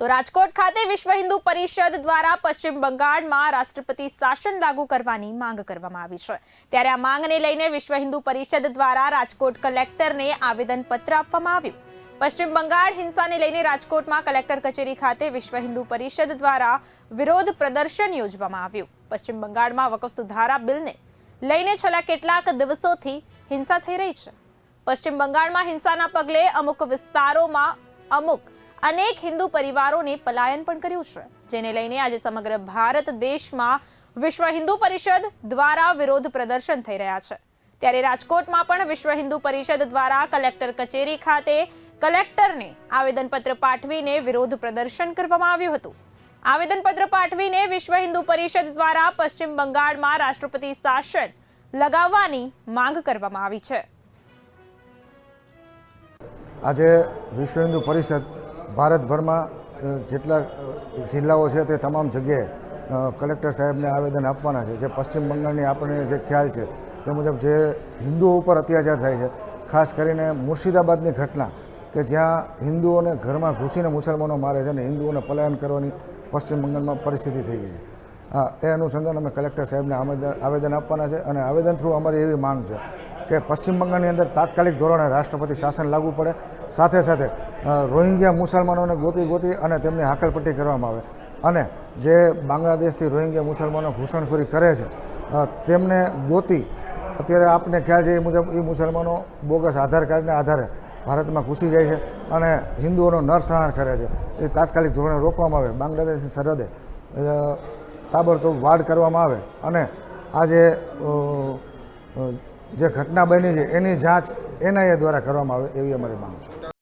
તો રાજકોટ ખાતે વિશ્વ હિન્દુ પરિષદ દ્વારા પશ્ચિમ બંગાળમાં રાષ્ટ્રપતિ શાસન લાગુ કરવાની માંગ કરવામાં આવી છે. ત્યારે આ માંગને લઈને વિશ્વ હિન્દુ પરિષદ દ્વારા રાજકોટ કલેક્ટરને આવેદનપત્ર આપવામાં આવ્યું. પશ્ચિમ બંગાળ હિંસાને લઈને રાજકોટમાં કલેક્ટર કચેરી ખાતે વિશ્વ હિન્દુ પરિષદ દ્વારા વિરોધ પ્રદર્શન યોજવામાં આવ્યું. પશ્ચિમ બંગાળમાં વકફ સુધારા બિલને લઈને છેલ્લા કેટલાક દિવસોથી હિંસા થઈ રહી છે. પશ્ચિમ બંગાળમાં હિંસાના પગલે અમુક વિસ્તારોમાં અમુક અનેક હિન્દુ પરિવારોને પલાયન પણ કર્યું છે, જેને લઈને આજે સમગ્ર ભારત દેશમાં વિશ્વ હિન્દુ પરિષદ દ્વારા વિરોધ પ્રદર્શન થઈ રહ્યા છે. ત્યારે રાજકોટમાં પણ વિશ્વ હિન્દુ પરિષદ દ્વારા કલેક્ટર કચેરી ખાતે કલેક્ટરને આવેદનપત્ર પાઠવીને વિરોધ પ્રદર્શન કરવામાં આવ્યું હતું. આવેદનપત્ર પાઠવીને વિશ્વ હિન્દુ પરિષદ દ્વારા પશ્ચિમ બંગાળમાં રાષ્ટ્રપતિ શાસન લગાવવાની માંગ કરવામાં આવી છે. આજે વિશ્વ હિન્દુ પરિષદ ભારતભરમાં જેટલા જિલ્લાઓ છે તે તમામ જગ્યાએ કલેક્ટર સાહેબને આવેદન આપવાના છે. જે પશ્ચિમ બંગાળની આપણને જે ખ્યાલ છે, તે મુજબ જે હિન્દુઓ ઉપર અત્યાચાર થાય છે, ખાસ કરીને મુર્શિદાબાદની ઘટના, કે જ્યાં હિન્દુઓને ઘરમાં ઘૂસીને મુસલમાનો મારે છે અને હિન્દુઓને પલાયન કરવાની પશ્ચિમ બંગાળમાં પરિસ્થિતિ થઈ ગઈ છે. હા, એ અનુસંધાન અમે કલેક્ટર સાહેબને આવેદન આપવાના છે અને આવેદન થ્રુ અમારી એવી માંગ છે. કે પશ્ચિમ બંગાળની અંદર તાત્કાલિક ધોરણે રાષ્ટ્રપતિ શાસન લાગુ પડે. સાથે સાથે રોહિંગ્યા મુસલમાનોને ગોતી ગોતી અને તેમની હાકલપટ્ટી કરવામાં આવે. અને જે બાંગ્લાદેશથી રોહિંગ્યા મુસલમાનો ઘૂસણખોરી કરે છે તેમને ગોતી અત્યારે આપને ખ્યાલ છે એ મુજબ એ મુસલમાનો બોગસ આધાર કાર્ડના આધારે ભારતમાં ઘૂસી જાય છે અને હિન્દુઓનો નરસંહાર કરે છે. એ તાત્કાલિક ધોરણે રોકવામાં આવે. બાંગ્લાદેશની સરહદે તાબડતોબ વાડ કરવામાં આવે. અને આ જે અ, અ, જે ઘટના બની છે એની જાંચ એનઆઈએ દ્વારા કરવામાં આવે એવી અમારી માંગ છે.